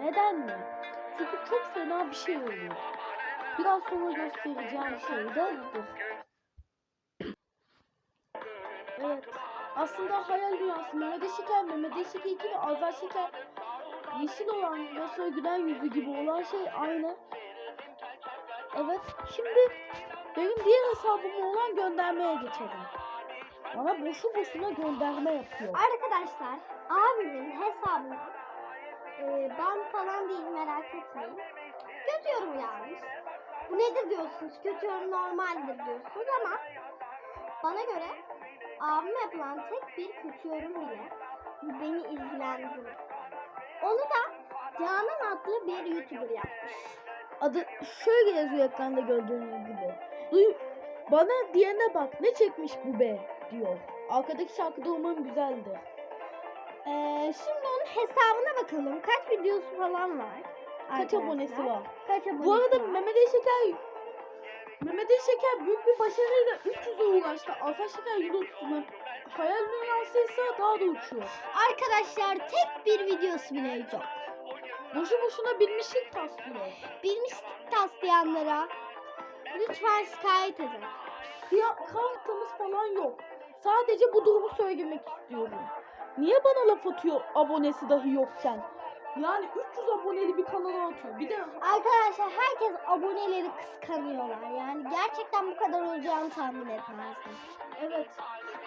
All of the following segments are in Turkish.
Neden mi? Çünkü çok fena bir şey oluyor. Biraz sonra göstereceğim şey de bu. Evet. Aslında hayal dünyası Mehmet Şeker, Mehmet Şeker 2 ve Azar Şeker yeşil olan ve sonra gülen yüzü gibi olan şey aynı. Evet. Şimdi benim diğer hesabım olan göndermeye geçelim. Bana boşu boşuna gönderme yapıyor. Arkadaşlar abimin hesabına e, ban falan değil merak etmeyin. Kötü yorum yazmış. Bu nedir diyorsunuz? Kötü yorum normaldir diyorsunuz ama bana göre abime yapılan tek bir kötü yorum bile beni ilgilendirmiyor. Onu da Canan adlı bir YouTuber yapmış. Adı şöyle yazıyor ekranda gördüğünüz gibi. Duy, bana diyene bak ne çekmiş bu be diyor. Arkadaki şarkı da umarım güzeldir. Ee, şimdi onun hesabına bakalım. Kaç videosu falan var? Kaç arkadaşlar? abonesi var? Kaç abonesi Bu arada var? Mehmet Ali Şeker Mehmet Ali Şeker büyük bir başarıyla 300'e ulaştı. Alfa Şeker 130'una. Hayal dünyası ise daha da uçuyor. Arkadaşlar tek bir videosu bile yok. Boşu boşuna bilmişlik taslıyor. Bilmişlik taslayanlara lütfen şikayet edin. Ya kartımız falan yok. Sadece bu durumu söylemek istiyorum. Niye bana laf atıyor abonesi dahi yokken? Yani 300 aboneli bir kanala atıyor. Bir de Arkadaşlar herkes aboneleri kıskanıyorlar. Yani gerçekten bu kadar olacağını tahmin etmezdim. evet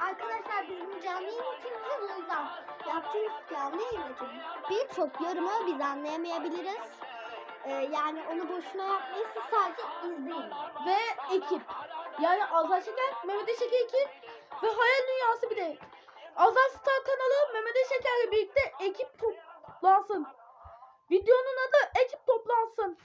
Arkadaşlar biz bu canlı yayın için o yüzden yaptığımız canlı yayın için birçok yorumu biz anlayamayabiliriz. Ee, yani onu boşuna yapmayın siz sadece izleyin. ve ekip. Yani Azar Şeker, Mehmet Ali Şeker 2 ve Hayal Dünyası bir de. Azal Star kanalı Mehmet Şeker'le birlikte ekip toplansın. Videonun adı ekip toplansın.